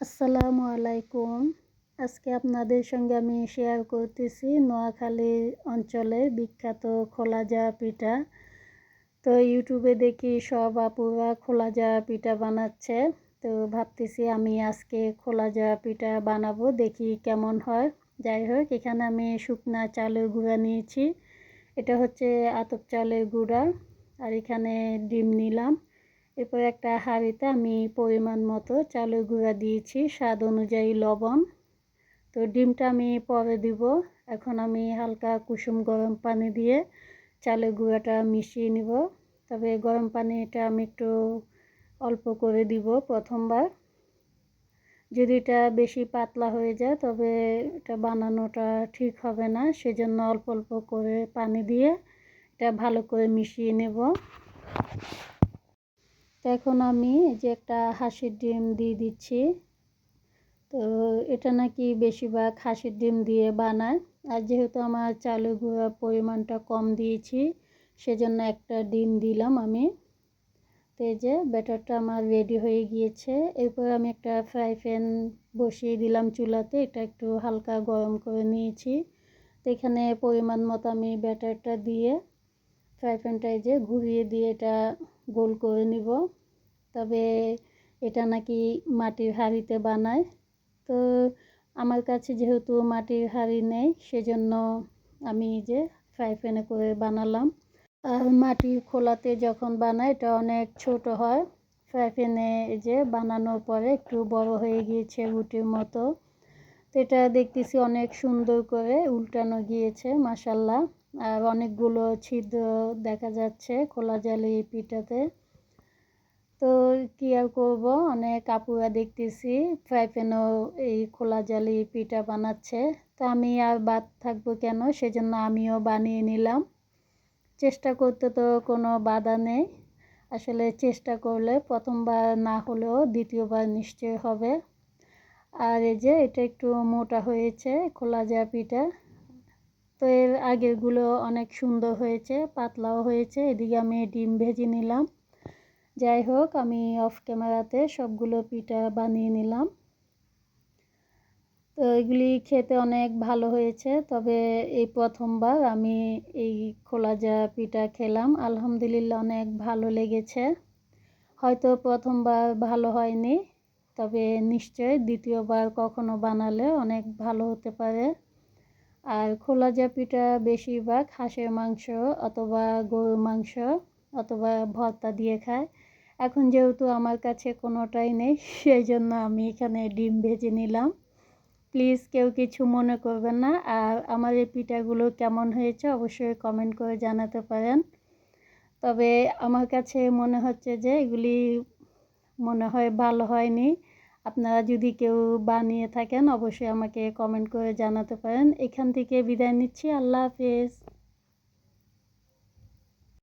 আসসালামু আলাইকুম। আজকে আপনাদের সঙ্গে আমি শেয়ার করতেছি নোয়াখালী অঞ্চলে বিখ্যাত খোলা যাওয়া পিঠা। তো ইউটিউবে দেখি সব আপুরা খোলা যাওয়া পিঠা বানাচ্ছে। তো ভাবতেছি আমি আজকে খোলা যাওয়া পিঠা বানাবো, দেখি কেমন হয়। যাই হোক, এখানে আমি শুকনা চালের গুঁড়া নিয়েছি। এটা হচ্ছে আতপ চালের গুঁড়া। আর এখানে ডিম নিলাম। এরপর একটা হাঁড়িতে আমি পরিমাণ মতো চালের গুঁড়া দিয়েছি, স্বাদ অনুযায়ী লবণ। তো ডিমটা আমি পরে দিব। এখন আমি হালকা কুসুম গরম পানি দিয়ে চালের গুঁড়াটা মিশিয়ে নিব। তবে গরম পানিটা আমি একটু অল্প করে দিব প্রথমবার। যদি এটা বেশি পাতলা হয়ে যায়, তবে এটা বানানোটা ঠিক হবে না। সেজন্য অল্প অল্প করে পানি দিয়ে এটা ভালো করে মিশিয়ে নেব। এখন আমি যে একটা হাঁসের ডিম দিয়ে দিচ্ছি। তো এটা নাকি বেশিরভাগ হাঁসের ডিম দিয়ে বানায়। আর যেহেতু আমার চালু গুঁড়ার পরিমাণটা কম দিয়েছি, সেজন্য একটা ডিম দিলাম আমি। তো যে ব্যাটারটা আমার রেডি হয়ে গিয়েছে। এরপর আমি একটা ফ্রাই প্যান বসিয়ে দিলাম চুলাতে। এটা একটু হালকা গরম করে নিয়েছি। তো এখানে পরিমাণ মতো আমি ব্যাটারটা দিয়ে ফ্রাই প্যানটায় যে ঘুরিয়ে দিয়ে এটা গোল করে নিব। তবে এটা নাকি মাটির হাঁড়িতে বানায়। তো আমার কাছে যেহেতু মাটির হাঁড়ি নেই, সেজন্য আমি যে ফ্রাই প্যানে করে বানালাম। আর মাটির খোলাতে যখন বানাই এটা অনেক ছোট হয়। ফ্রাই প্যানে যে বানানোর পরে একটু বড় হয়ে গিয়েছে রুটির মতো। তো এটা দেখতেছি অনেক সুন্দর করে উল্টানো গিয়েছে মাসাল্লাহ আর অনেকগুলো ছিদ্র দেখা যাচ্ছে খোলা জালি পিঠাতে। তো কি আর করব? অনেক আপুরা দেখতেছি ফ্রাই প্যানও এই খোলা জালি পিঠা বানাচ্ছে। তো আমি আর বাদ থাকব কেন? সেজন্য আমিও বানিয়ে নিলাম। চেষ্টা করতে তো কোনো বাধা নেই। আসলে চেষ্টা করলে প্রথমবার না হলেও দ্বিতীয়বার নিশ্চয় হবে। আর এই যে এটা একটু মোটা হয়েছে খোলা যা পিঠা। তো এর আগেরগুলো অনেক সুন্দর হয়েছে, পাতলাও হয়েছে। এদিকে আমি ডিম ভেজে নিলাম। যাই হোক, আমি অফ ক্যামেরাতে সবগুলো পিঠা বানিয়ে নিলাম। তো এগুলি খেতে অনেক ভালো হয়েছে, তবে এই প্রথমবার আমি এই খোলা যা পিঠা খেলাম, আলহামদুলিল্লাহ অনেক ভালো লেগেছে। হয়তো প্রথমবার ভালো হয়নি, তবে নিশ্চয় দ্বিতীয়বার কখনো বানালে অনেক ভালো হতে পারে। আর খোলা পিঠা বেশিরভাগ হাঁসের মাংস অথবা গরুর মাংস অথবা ভর্তা দিয়ে খায়। এখন যেহেতু আমার কাছে কোনোটাই নেই সেই জন্য আমি এখানে ডিম ভেজে নিলাম। প্লিজ কেউ কিছু মনে করবেন না। আর আমার এই পিঠাগুলো কেমন হয়েছে অবশ্যই কমেন্ট করে জানাতে পারেন। তবে আমার কাছে মনে হচ্ছে যে এগুলি মনে হয় ভালো হয়নি। আপনারা যদি কেউ বানিয়ে থাকেন, অবশ্যই আমাকে কমেন্ট করে জানাতে পারেন। এখান থেকে বিদায় নিচ্ছি। আল্লাহ হাফেজ।